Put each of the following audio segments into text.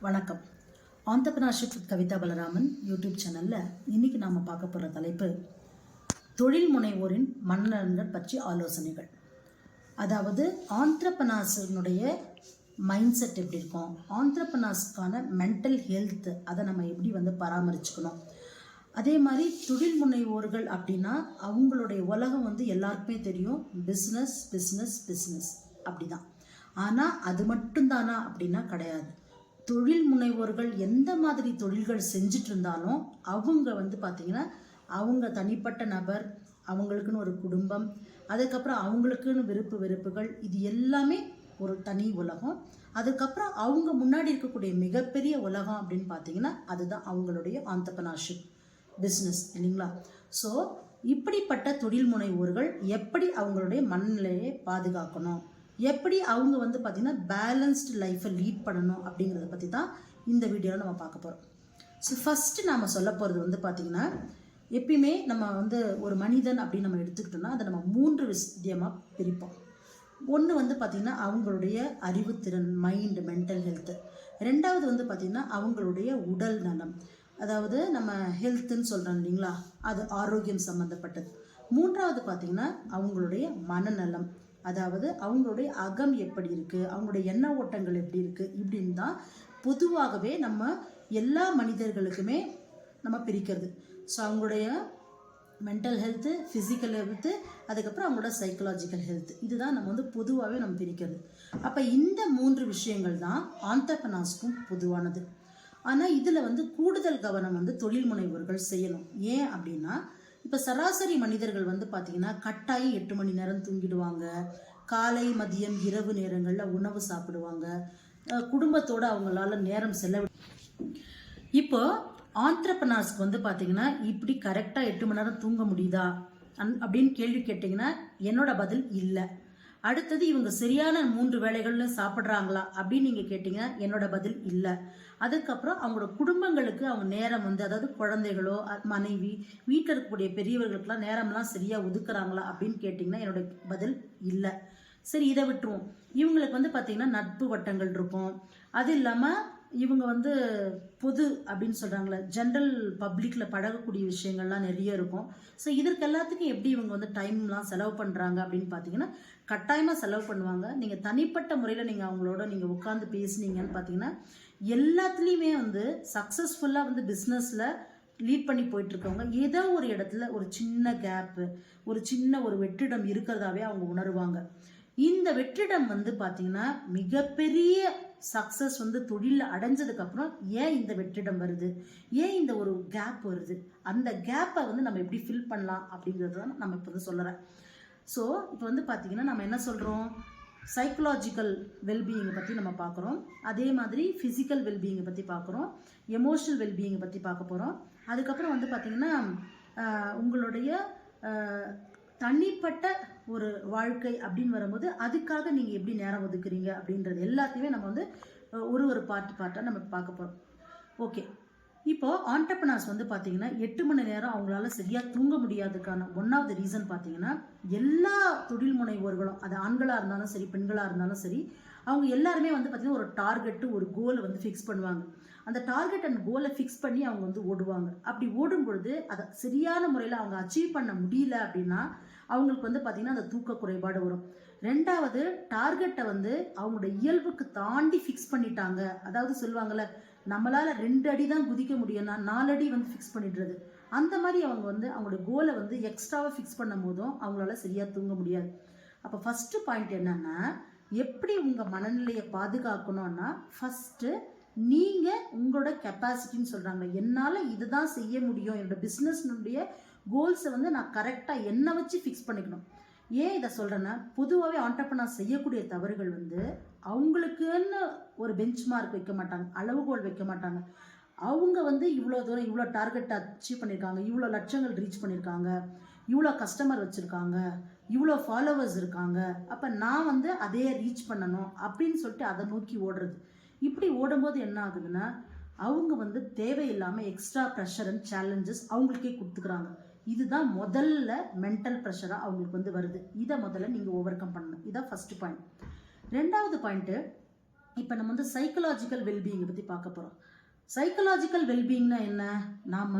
வணக்கம். Entrepreneurship Kavitha Balaraman YouTube சேனலில் இன்றைக்கி நாம் பார்க்க போகிற தலைப்பு தொழில் முனைவோரின் மனநலன்கள் பற்றி ஆலோசனைகள். அதாவது ஆண்டர்பனாஸினுடைய மைண்ட் செட் எப்படி இருக்கும்? ஆண்டர்பனாஸ்க்கான மென்டல் ஹெல்த் அதை நம்ம எப்படி வந்து பராமரிச்சுக்கணும்? அதே மாதிரி தொழில் முனைவோர்கள் அப்படின்னா அவங்களுடைய உலகம் வந்து எல்லாருக்குமே தெரியும் பிஸ்னஸ் பிஸ்னஸ் பிஸ்னஸ் அப்படிதான். ஆனால் அது மட்டும்தானா அப்படின்னா கிடையாது. தொழில் முனைவோர்கள் எந்த மாதிரி தொழில்கள் செஞ்சுட்டு இருந்தாலும் அவங்க வந்து பார்த்திங்கன்னா அவங்க தனிப்பட்ட நபர் அவங்களுக்குன்னு ஒரு குடும்பம் அதுக்கப்புறம் அவங்களுக்குன்னு விருப்பு வெறுப்புகள் இது எல்லாமே ஒரு தனி உலகம். அதுக்கப்புறம் அவங்க முன்னாடி இருக்கக்கூடிய மிகப்பெரிய உலகம் அப்படின்னு பார்த்தீங்கன்னா அதுதான் அவங்களுடைய ஆந்தப்பனாஷிப் பிஸ்னஸ் இல்லைங்களா? ஸோ இப்படிப்பட்ட தொழில் முனைவோர்கள் எப்படி அவங்களுடைய மனநிலையை பாதுகாக்கணும்? எப்படி அவங்க வந்து பார்த்திங்கன்னா பேலன்ஸ்டு லைஃப்பை லீட் பண்ணணும் அப்படிங்கிறத பற்றி தான் இந்த வீடியோவில் நம்ம பார்க்க போகிறோம் ஸோ ஃபஸ்ட்டு நாம் சொல்ல போகிறது வந்து பார்த்திங்கன்னா எப்பயுமே நம்ம வந்து ஒரு மனிதன் அப்படின்னு நம்ம எடுத்துக்கிட்டோம்னா அதை நம்ம மூன்று விஷயமாக பிரிப்போம். ஒன்று வந்து பார்த்திங்கன்னா அவங்களுடைய அறிவுத்திறன் மைண்டு மென்டல் ஹெல்த்து ரெண்டாவது வந்து பார்த்திங்கன்னா அவங்களுடைய உடல் நலம். அதாவது நம்ம ஹெல்த்துன்னு சொல்கிறோம் இல்லைங்களா? அது ஆரோக்கியம் சம்மந்தப்பட்டது மூன்றாவது பார்த்திங்கன்னா அவங்களுடைய மனநலம். அதாவது அவங்களுடைய அகம் எப்படி இருக்குது அவங்களுடைய எண்ண ஓட்டங்கள் எப்படி இருக்குது இப்படின்னு தான் பொதுவாகவே நம்ம எல்லா மனிதர்களுக்குமே நம்ம பிரிக்கிறது. ஸோ அவங்களுடைய மென்டல் ஹெல்த்து ஃபிசிக்கல் ஹெல்த்து அதுக்கப்புறம் அவங்களோட சைக்கலாஜிக்கல் ஹெல்த் இதுதான் நம்ம வந்து பொதுவாகவே நம்ம பிரிக்கிறது. அப்போ இந்த மூன்று விஷயங்கள் தான் ஆண்டர்பனாஸ்க்கும் பொதுவானது. ஆனால் இதில் வந்து கூடுதல் கவனம் வந்து தொழில் முனைவோர்கள் செய்யணும். ஏன் அப்படின்னா இப்போ சராசரி மனிதர்கள் வந்து பார்த்திங்கன்னா கட்டாயம் எட்டு மணி நேரம் தூங்கிடுவாங்க. காலை மதியம் இரவு நேரங்களில் உணவு சாப்பிடுவாங்க. குடும்பத்தோடு அவங்களால நேரம் செலவு இப்போ ஆண்டர்பனாஸ்க்கு வந்து பார்த்தீங்கன்னா இப்படி கரெக்டாக எட்டு மணி நேரம் தூங்க முடியுதா? அன் அப்படின்னு கேள்வி கேட்டிங்கன்னா என்னோட பதில் இல்லை. அடுத்தது இவங்க சரியான மூன்று வேளைகள்ல சாப்பிட்றாங்களா அப்படின்னு நீங்கள் கேட்டிங்கன்னா என்னோட பதில் இல்லை. அதுக்கப்புறம் அவங்களோட குடும்பங்களுக்கு அவங்க நேரம் வந்து அதாவது குழந்தைகளோ மனைவி வீட்டில் இருக்கக்கூடிய பெரியவர்களுக்கெல்லாம் நேரம்லாம் சரியாக ஒதுக்குறாங்களா அப்படின்னு கேட்டிங்கன்னா என்னோட பதில் இல்லை. சரி இதை விட்டுருவோம். இவங்களுக்கு வந்து பார்த்தீங்கன்னா நட்பு வட்டங்கள் இருக்கும். அது இல்லாமல் இவங்க வந்து பொது அப்படின்னு சொல்கிறாங்களே ஜென்ரல் பப்ளிக்கில் பழகக்கூடிய விஷயங்கள்லாம் நிறைய இருக்கும். ஸோ இதற்கு எல்லாத்துக்கும் எப்படி இவங்க வந்து டைம்லாம் செலவு பண்ணுறாங்க அப்படின்னு பார்த்தீங்கன்னா கட்டாயமாக செலவு பண்ணுவாங்க. நீங்கள் தனிப்பட்ட முறையில் நீங்கள் அவங்களோட நீங்கள் உட்காந்து பேசுனீங்கன்னு பார்த்தீங்கன்னா எல்லாத்துலேயுமே வந்து சக்ஸஸ்ஃபுல்லாக வந்து பிஸ்னஸில் லீட் பண்ணி போயிட்டுருக்கவங்க ஏதோ ஒரு இடத்துல ஒரு சின்ன கேப்பு ஒரு சின்ன ஒரு வெற்றிடம் இருக்கிறதாவே அவங்க உணருவாங்க. இந்த வெற்றிடம் வந்து பார்த்தீங்கன்னா மிகப்பெரிய சக்ஸஸ் வந்து தொழிலில் அடைஞ்சதுக்கப்புறம் ஏன் இந்த வெற்றிடம் வருது? ஏன் இந்த ஒரு கேப் வருது? அந்த கேப்பை வந்து நம்ம எப்படி ஃபில் பண்ணலாம் அப்படிங்கிறது தான் நம்ம இப்போ வந்து சொல்லுறேன். ஸோ இப்போ வந்து பார்த்தீங்கன்னா நம்ம என்ன சொல்கிறோம் சைக்கலாஜிக்கல் வெல்பீயிங்கை பற்றி நம்ம பார்க்குறோம் அதே மாதிரி ஃபிசிக்கல் வெல்பீயிங்கை பற்றி பார்க்குறோம் எமோஷனல் வெல்பீயிங்கை பற்றி பார்க்க போகிறோம் அதுக்கப்புறம் வந்து பார்த்திங்கன்னா உங்களுடைய தனிப்பட்ட ஒரு வாழ்க்கை அப்படின்னு வரும்போது அதுக்காக நீங்கள் எப்படி நேரம் ஒதுக்குறீங்க அப்படின்றது எல்லாத்தையுமே நம்ம வந்து ஒரு ஒரு பார்ட் பார்ட்டாக நம்ம பார்க்க போகிறோம் ஓகே இப்போ ஆண்டர்பனர்ஸ் வந்து பார்த்தீங்கன்னா எட்டு மணி நேரம் அவங்களால சரியாக தூங்க முடியாததுக்கான ஒன்றாவது ரீசன் பார்த்தீங்கன்னா எல்லா தொழில் முனைவோர்களும் அது ஆண்களாக இருந்தாலும் சரி பெண்களாக இருந்தாலும் சரி அவங்க எல்லாருமே வந்து பார்த்தீங்கன்னா ஒரு டார்கெட்டு ஒரு கோலை வந்து ஃபிக்ஸ் பண்ணுவாங்க. அந்த டார்கெட் அண்ட் கோலை ஃபிக்ஸ் பண்ணி அவங்க வந்து ஓடுவாங்க. அப்படி ஓடும் பொழுது அதை சரியான முறையில் அவங்க அச்சீவ் பண்ண முடியல அப்படின்னா அவங்களுக்கு வந்து பார்த்திங்கன்னா அந்த தூக்க குறைபாடு வரும். ரெண்டாவது டார்கெட்டை வந்து அவங்களோட இயல்புக்கு தாண்டி ஃபிக்ஸ் பண்ணிட்டாங்க. அதாவது சொல்லுவாங்கள்ல நம்மளால் ரெண்டு அடி தான் குதிக்க முடியும்னா நாலு அடி வந்து ஃபிக்ஸ் பண்ணிடுறது. அந்த மாதிரி அவங்க வந்து அவங்களோட கோலை வந்து எக்ஸ்ட்ராவாக ஃபிக்ஸ் பண்ணும் போதும் அவங்களால சரியாக தூங்க முடியாது. அப்போ ஃபஸ்ட்டு பாயிண்ட் என்னன்னா எப்படி உங்கள் மனநிலையை பாதுகாக்கணும்னா ஃபஸ்ட்டு நீங்கள் உங்களோட கெப்பாசிட்டின்னு சொல்கிறாங்க என்னால் இதுதான் செய்ய முடியும். என்னோட பிஸ்னஸ்னுடைய கோல்ஸை வந்து நான் கரெக்டாக என்னை வச்சு ஃபிக்ஸ் பண்ணிக்கணும். ஏன் இதை சொல்கிறேன்னா பொதுவாகவே ஆண்டர்பனர் செய்யக்கூடிய தவறுகள் வந்து அவங்களுக்குன்னு ஒரு பெஞ்ச் மார்க் வைக்க மாட்டாங்க அளவுகோல் வைக்க மாட்டாங்க. அவங்க வந்து இவ்வளோ தூரம் இவ்வளோ டார்கெட் அச்சீவ் பண்ணியிருக்காங்க இவ்வளோ லட்சங்கள் ரீச் பண்ணியிருக்காங்க இவ்வளோ கஸ்டமர் வச்சுருக்காங்க இவ்வளோ ஃபாலோவர்ஸ் இருக்காங்க. அப்போ நான் வந்து அதே ரீச் பண்ணணும் அப்படின்னு சொல்லிட்டு அதை நோக்கி ஓடுறது. இப்படி ஓடும்போது என்ன ஆகுதுன்னா அவங்க வந்து தேவையில்லாமல் எக்ஸ்ட்ரா ப்ரெஷர் அண்ட் சேலஞ்சஸ் அவங்களுக்கே கொடுத்துக்கிறாங்க. இதுதான் முதல்ல மென்டல் ப்ரெஷராக அவங்களுக்கு வந்து வருது. இதை முதல்ல நீங்கள் ஓவர் கம் பண்ணணும். இதான் ஃபஸ்ட்டு பாயிண்ட் ரெண்டாவது பாயிண்ட்டு இப்போ நம்ம வந்து சைக்கலாஜிக்கல் வெல்பீயிங்கை பற்றி பார்க்க போகிறோம் சைக்கலாஜிக்கல் வெல்பீயிங்னா என்ன? நாம்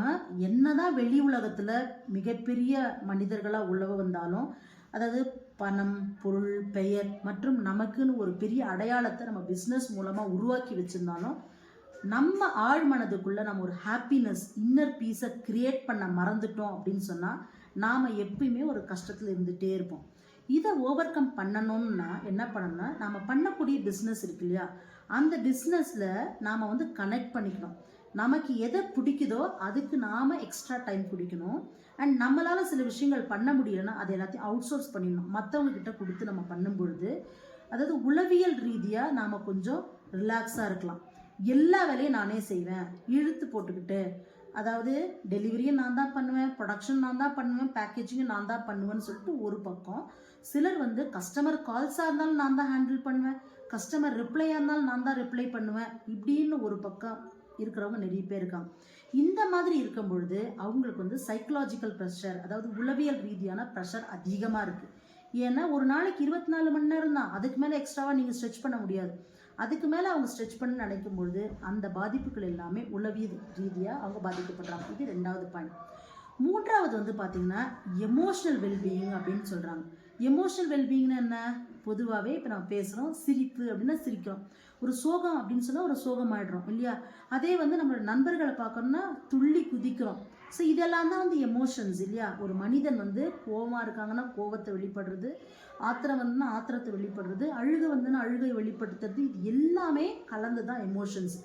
என்னதான் வெளி உலகத்தில் மிகப்பெரிய மனிதர்களாக உழவு வந்தாலும் அதாவது பணம் பொருள் பெயர் மற்றும் நமக்குன்னு ஒரு பெரிய அடையாளத்தை நம்ம பிஸ்னஸ் மூலமாக உருவாக்கி வச்சுருந்தாலும் நம்ம ஆழ் மனதுக்குள்ளே நம்ம ஒரு ஹாப்பினஸ் இன்னர் பீஸை க்ரியேட் பண்ண மறந்துட்டோம் அப்படின்னு சொன்னால் நாம் எப்பயுமே ஒரு கஷ்டத்தில் இருந்துகிட்டே இருப்போம். இதை ஓவர் கம் பண்ணணும்னா என்ன பண்ணணும்னா நாம் பண்ணக்கூடிய பிஸ்னஸ் இருக்கு இல்லையா? அந்த பிஸ்னஸில் நாம் வந்து கனெக்ட் பண்ணிக்கணும். நமக்கு எதை பிடிக்குதோ அதுக்கு நாம் எக்ஸ்ட்ரா டைம் பிடிக்கணும் அண்ட் நம்மளால் சில விஷயங்கள் பண்ண முடியலன்னா அதை எல்லாத்தையும் அவுட் சோர்ஸ் பண்ணிடணும். மற்றவங்க கிட்ட கொடுத்து நம்ம பண்ணும் பொழுது அதாவது உளவியல் ரீதியாக நாம் கொஞ்சம் ரிலாக்ஸாக இருக்கலாம். எல்லா வேலையும் நானே செய்வேன். இழுத்து போட்டுக்கிட்டு. அதாவது டெலிவரியும் நான் தான் பண்ணுவேன். ப்ரொடக்ஷன் நான் தான் பண்ணுவேன். பேக்கேஜிங்கும் நான் தான் பண்ணுவேன்னு சொல்லிட்டு ஒரு பக்கம் சிலர் வந்து கஸ்டமர் கால்ஸாக இருந்தாலும் நான் தான் ஹேண்டில் பண்ணுவேன். கஸ்டமர் ரிப்ளையாக இருந்தாலும் நான் தான் ரிப்ளை பண்ணுவேன். இப்படின்னு ஒரு பக்கம் இருக்கிறவங்க நிறைய பேர் இருக்காங்க. இந்த மாதிரி இருக்கும் பொழுது அவங்களுக்கு வந்து சைக்கலாஜிக்கல் ப்ரெஷர் அதாவது உளவியல் ரீதியான ப்ரெஷர் அதிகமாக இருக்குது ஏன்னா ஒரு நாளைக்கு இருபத்தி நாலு மணி நேரம் தான். அதுக்கு மேலே எக்ஸ்ட்ராவாக நீங்கள் ஸ்ட்ரெச் பண்ண முடியாது. அதுக்கு மேலே அவங்க ஸ்ட்ரெச் பண்ண நினைக்கும் பொழுது அந்த பாதிப்புகள் எல்லாமே உளவியல் ரீதியாக அவங்க பாதிக்கப்படுறாங்க. இது ரெண்டாவது பாயிண்ட் மூன்றாவது வந்து பார்த்தீங்கன்னா எமோஷனல் வெல்பீயிங் அப்படின்னு சொல்கிறாங்க எமோஷனல் வெல்பீயிங்னா என்ன? பொதுவாகவே இப்போ நம்ம பேசுகிறோம் சிரிப்பு அப்படின்னா சிரிக்கிறோம். ஒரு சோகம் அப்படின்னு சொன்னால் ஒரு சோகம் ஆயிடுறோம் இல்லையா? அதே வந்து நம்மளோட நண்பர்களை பார்க்கணும்னா துள்ளி குதிக்கிறோம். ஸோ இதெல்லாம் தான் வந்து எமோஷன்ஸ் இல்லையா? ஒரு மனிதன் வந்து கோவமாக இருக்காங்கன்னா கோவத்தை வெளிப்படுறது ஆத்திரம் வந்துன்னா ஆத்திரத்தை வெளிப்படுறது அழுகை வந்துன்னா அழுகை வெளிப்படுத்துறது இது எல்லாமே கலந்து தான் எமோஷன்ஸ்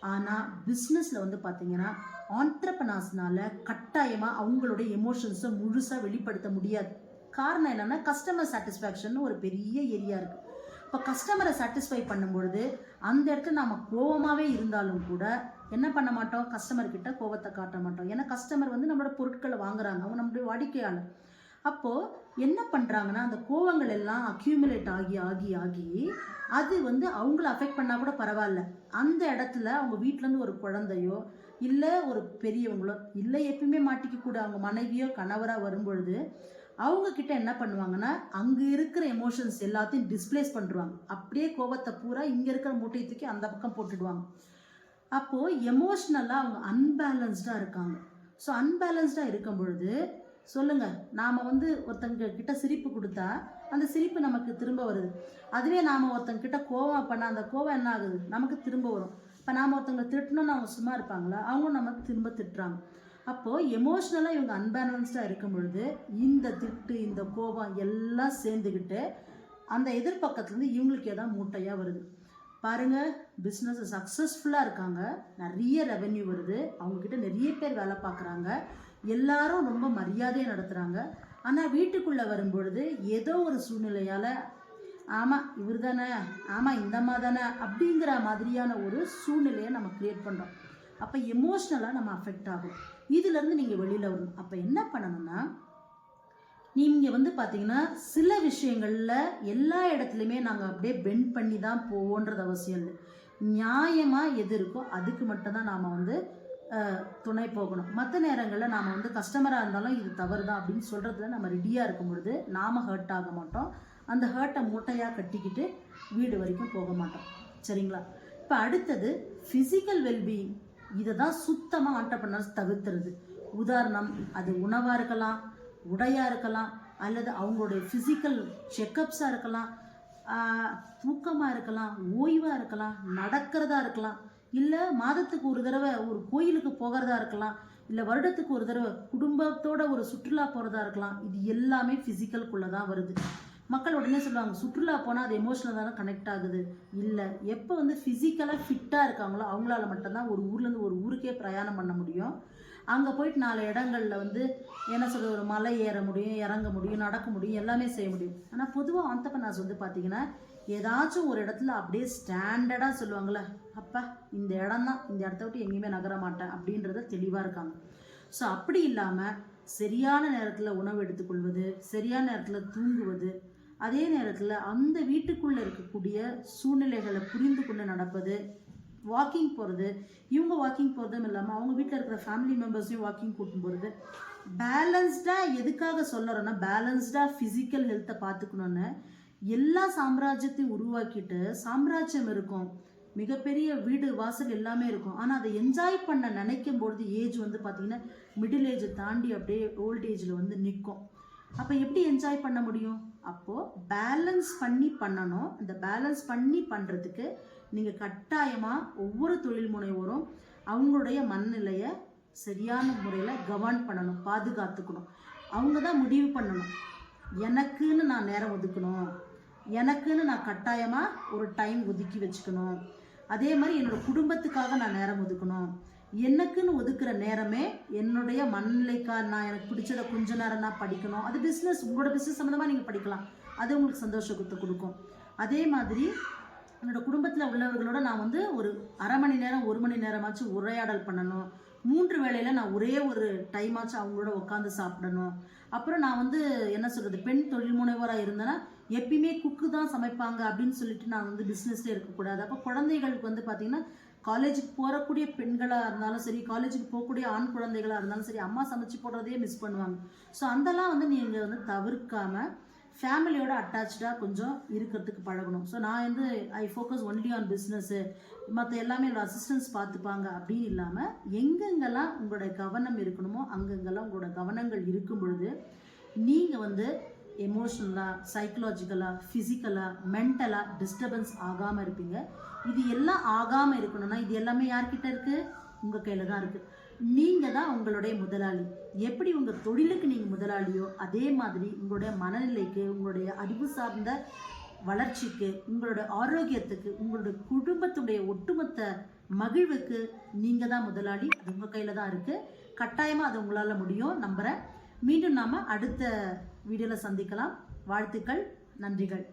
ஆனால் பிஸ்னஸில் வந்து பார்த்தீங்கன்னா ஆண்டர்பனாஸ்னால கட்டாயமாக அவங்களுடைய எமோஷன்ஸை முழுசாக வெளிப்படுத்த முடியாது. காரணம் என்னென்னா கஸ்டமர் சாட்டிஸ்ஃபேக்ஷன் ஒரு பெரிய ஏரியா இருக்குது இப்போ கஸ்டமரை சாட்டிஸ்ஃபை பண்ணும்பொழுது அந்த இடத்துல நம்ம கோவமாகவே இருந்தாலும் கூட என்ன பண்ண மாட்டோம்? கஸ்டமர் கிட்ட கோவத்தை காட்ட மாட்டோம். ஏன்னா கஸ்டமர் வந்து நம்மளோட பொருட்களை வாங்குறாங்க. அவங்க நம்மளுடைய வாடிக்கையாளர். அப்போது என்ன பண்ணுறாங்கன்னா அந்த கோவங்கள் எல்லாம் அக்யூமுலேட் ஆகி ஆகி ஆகி அது வந்து அவங்கள அஃபெக்ட் பண்ணால் கூட பரவாயில்ல. அந்த இடத்துல அவங்க வீட்டிலேருந்து ஒரு குழந்தையோ இல்லை ஒரு பெரியவங்களோ இல்லை எப்பயுமே மாட்டிக்கக்கூட அவங்க மனைவியோ கணவராக வரும்பொழுது அவங்க கிட்ட என்ன பண்ணுவாங்கன்னா அங்கே இருக்கிற எமோஷன்ஸ் எல்லாத்தையும் டிஸ்பிளேஸ் பண்ணுவாங்க அப்படியே கோபத்தை பூரா இங்கே இருக்கிற மூட்டையை தூக்கி அந்த பக்கம் போட்டுடுவாங்க. அப்போது எமோஷ்னலாக அவங்க அன்பேலன்ஸ்டாக இருக்காங்க. ஸோ அன்பேலன்ஸ்டாக இருக்கும் பொழுது சொல்லுங்கள் நாம் வந்து ஒருத்தங்க கிட்ட சிரிப்பு கொடுத்தா அந்த சிரிப்பு நமக்கு திரும்ப வருது. அதுவே நாம் ஒருத்தங்க கிட்ட கோவம் பண்ண அந்த கோவம் என்ன ஆகுது? நமக்கு திரும்ப வரும். இப்போ நாம் ஒருத்தவங்க திட்டணும்னு அவங்க சும்மா இருப்பாங்களா? அவங்களும் நமக்கு திரும்ப திட்டுறாங்க. அப்போது எமோஷ்னலாக இவங்க அன்பேலன்ஸ்டாக இருக்கும் பொழுது இந்த திட்டு இந்த கோபம் எல்லாம் சேர்ந்துக்கிட்டு அந்த எதிர்பக்கத்துலேருந்து இவங்களுக்கு ஏதாவது மூட்டையாக வருது. பாருங்கள் பிஸ்னஸ் சக்ஸஸ்ஃபுல்லாக இருக்காங்க. நிறைய ரெவென்யூ வருது. அவங்கக்கிட்ட நிறைய பேர் வேலை பார்க்குறாங்க. எல்லாரும் ரொம்ப மரியாதையாக நடத்துகிறாங்க ஆனால் வீட்டுக்குள்ளே வரும்பொழுது ஏதோ ஒரு சூழ்நிலையால் ஆமாம் இவர் தானே ஆமாம் இந்தம்மா தானே அப்படிங்கிற மாதிரியான ஒரு சூழ்நிலையை நம்ம க்ரியேட் பண்ணுறோம் அப்போ எமோஷ்னலாக நம்ம அஃபெக்ட் ஆகும். இதுலேருந்து நீங்கள் வெளியில் வரணும். அப்போ என்ன பண்ணணும்னா நீங்கள் வந்து பார்த்தீங்கன்னா சில விஷயங்களில் எல்லா இடத்துலையுமே நாங்கள் அப்படியே பெண்ட் பண்ணி தான் போகன்றது அவசியம் இல்லை. நியாயமாக எது இருக்கோ அதுக்கு மட்டும்தான் நாம் வந்து துணை போகணும். மற்ற நேரங்களில் நாம் வந்து கஸ்டமராக இருந்தாலும் இது தவறு தான் அப்படின்னு சொல்கிறதுல நம்ம ரெடியாக இருக்கும் பொழுது நாம் ஹர்ட் ஆக மாட்டோம். அந்த ஹர்ட்டை மூட்டையாக கட்டிக்கிட்டு வீடு வரைக்கும் போக மாட்டோம். சரிங்களா? இப்போ அடுத்தது ஃபிசிக்கல் வெல்பீயிங் இதை தான் சுத்தமாக ஆண்டர்பனர்ஸ் தவிர்த்துறது உதாரணம் அது உணவாக இருக்கலாம் உடையாக இருக்கலாம் அல்லது அவங்களுடைய ஃபிசிக்கல் செக்கப்ஸாக இருக்கலாம் தூக்கமாக இருக்கலாம் ஓய்வாக இருக்கலாம் நடக்கிறதா இருக்கலாம் இல்லை மாதத்துக்கு ஒரு தடவை ஒரு கோயிலுக்கு போகிறதா இருக்கலாம் இல்லை வருடத்துக்கு ஒரு தடவை குடும்பத்தோட ஒரு சுற்றுலா போகிறதா இருக்கலாம் இது எல்லாமே ஃபிசிக்கல்குள்ளே தான் வருது. மக்கள் உடனே சொல்லுவாங்க சுற்றுலா போனால் அது எமோஷனல் தானே கனெக்ட் ஆகுது. இல்லை எப்போ வந்து ஃபிசிக்கலாக ஃபிட்டாக இருக்காங்களோ அவங்களால மட்டும்தான் ஒரு ஊர்லேருந்து ஒரு ஊருக்கே பிரயாணம் பண்ண முடியும். அங்கே போயிட்டு நாலு இடங்களில் வந்து என்ன சொல்கிறது ஒரு மலை ஏற முடியும் இறங்க முடியும் நடக்க முடியும் எல்லாமே செய்ய முடியும். ஆனால் பொதுவாக ஆந்தபனாஸ் வந்து பார்த்தீங்கன்னா ஏதாச்சும் ஒரு இடத்துல அப்படியே ஸ்டாண்டர்டாக சொல்லுவாங்களே அப்பா இந்த இடம் தான் இந்த இடத்த விட்டு எங்கேயுமே நகர மாட்டேன் அப்படின்றத தெளிவாக இருக்காங்க. ஸோ அப்படி இல்லாமல் சரியான நேரத்தில் உணவு எடுத்துக்கொள்வது சரியான நேரத்தில் தூங்குவது அதே நேரத்தில் அந்த வீட்டுக்குள்ளே இருக்கக்கூடிய சூழ்நிலைகளை புரிந்து கொண்டு நடப்பது வாக்கிங் போகிறது இவங்க வாக்கிங் போகிறதும் இல்லாமல் அவங்க வீட்டில் இருக்கிற ஃபேமிலி மெம்பர்ஸையும் வாக்கிங் கூட்டின்னு போகிறது பேலன்ஸ்டாக எதுக்காக சொல்லுறேன்னா பேலன்ஸ்டாக ஃபிசிக்கல் ஹெல்த்தை பார்த்துக்கணுன்னு எல்லா சாம்ராஜ்யத்தையும் உருவாக்கிட்டு சாம்ராஜ்யம் இருக்கும். மிகப்பெரிய வீடு வாசல் எல்லாமே இருக்கும். ஆனால் அதை என்ஜாய் பண்ண நினைக்கும் பொழுது ஏஜ் வந்து பார்த்தீங்கன்னா மிடில் ஏஜை தாண்டி அப்படியே ஓல்ட் ஏஜில் வந்து நிற்கும். அப்போ எப்படி என்ஜாய் பண்ண முடியும்? அப்போது பேலன்ஸ் பண்ணி பண்ணணும். இந்த பேலன்ஸ் பண்ணி பண்ணுறதுக்கு நீங்கள் கட்டாயமாக ஒவ்வொரு தொழில் முனைவோரும் அவங்களுடைய மனநிலையை சரியான முறையில் கவர்ன் பண்ணணும் பாதுகாத்துக்கணும். அவங்க தான் முடிவு பண்ணணும். எனக்குன்னு நான் நேரம் ஒதுக்கணும். எனக்குன்னு நான் கட்டாயமாக ஒரு டைம் ஒதுக்கி வச்சுக்கணும். அதே மாதிரி என்னோட குடும்பத்துக்காக நான் நேரம் ஒதுக்கணும். எனக்குன்னு ஒதுக்குற நேரமே என்னுடைய மனநிலைக்காக நான் எனக்கு பிடிச்சதை கொஞ்ச நேரம் நான் படிக்கணும். அது பிஸ்னஸ் உங்களோட பிஸ்னஸ் சம்மந்தமாக நீங்கள் படிக்கலாம். அது உங்களுக்கு சந்தோஷத்தை கொடுக்கும். அதே மாதிரி என்னோட குடும்பத்தில் உள்ளவர்களோட நான் வந்து ஒரு அரை மணி நேரம் ஒரு மணி நேரமாச்சும் உரையாடல் பண்ணணும். மூன்று வேளையில் நான் ஒரே ஒரு டைமாச்சும் அவங்களோட உட்காந்து சாப்பிடணும். அப்புறம் நான் வந்து என்ன சொல்கிறது பெண் தொழில் முனைவராக இருந்தேன்னா எப்பயுமே குக்கு தான் சமைப்பாங்க அப்படின்னு சொல்லிட்டு நான் வந்து பிஸ்னஸ்லேயே இருக்கக்கூடாது அப்போ குழந்தைகளுக்கு வந்து பார்த்திங்கன்னா காலேஜுக்கு போகக்கூடிய பெண்களாக இருந்தாலும் சரி காலேஜுக்கு போகக்கூடிய ஆண் குழந்தைகளாக இருந்தாலும் சரி அம்மா சமைச்சு போடுறதையே மிஸ் பண்ணுவாங்க. ஸோ அதெல்லாம் வந்து நீங்கள் வந்து தவிர்க்காமல் ஃபேமிலியோட அட்டாச்சாக கொஞ்சம் இருக்கிறதுக்கு பழகணும். ஸோ நான் வந்து I focus only on business மற்ற எல்லாமே என்னோட அசிஸ்டன்ஸ் பார்த்துப்பாங்க அப்படின்னு இல்லாமல் எங்கெங்கெல்லாம் உங்களோட கவனம் இருக்கணுமோ அங்கங்கெல்லாம் உங்களோட கவனங்கள் இருக்கும் பொழுது நீங்கள் வந்து எமோஷ்னலாக சைக்கலாஜிக்கலாக ஃபிசிக்கலாக மென்டலாக டிஸ்டர்பன்ஸ் ஆகாமல் இருப்பீங்க. இது எல்லாம் ஆகாமல் இருக்கணும்னா இது எல்லாமே யார்கிட்ட இருக்குது உங்கள் கையில் தான் இருக்குது நீங்கள் தான் உங்களுடைய முதலாளி. எப்படி உங்கள் தொழிலுக்கு நீங்கள் முதலாளியோ அதே மாதிரி உங்களுடைய மனநிலைக்கு உங்களுடைய அறிவு சார்ந்த வளர்ச்சிக்கு உங்களோட ஆரோக்கியத்துக்கு உங்களுடைய குடும்பத்துடைய ஒட்டுமொத்த மகிழ்வுக்கு நீங்கள் தான் முதலாளி. அது உங்கள் கையில் தான் இருக்குது கட்டாயமாக அது உங்களால் முடியும். நம்புகிறேன் மீண்டும் நாம் அடுத்த வீடியோவில் சந்திக்கலாம். வாழ்த்துக்கள். நன்றிகள்.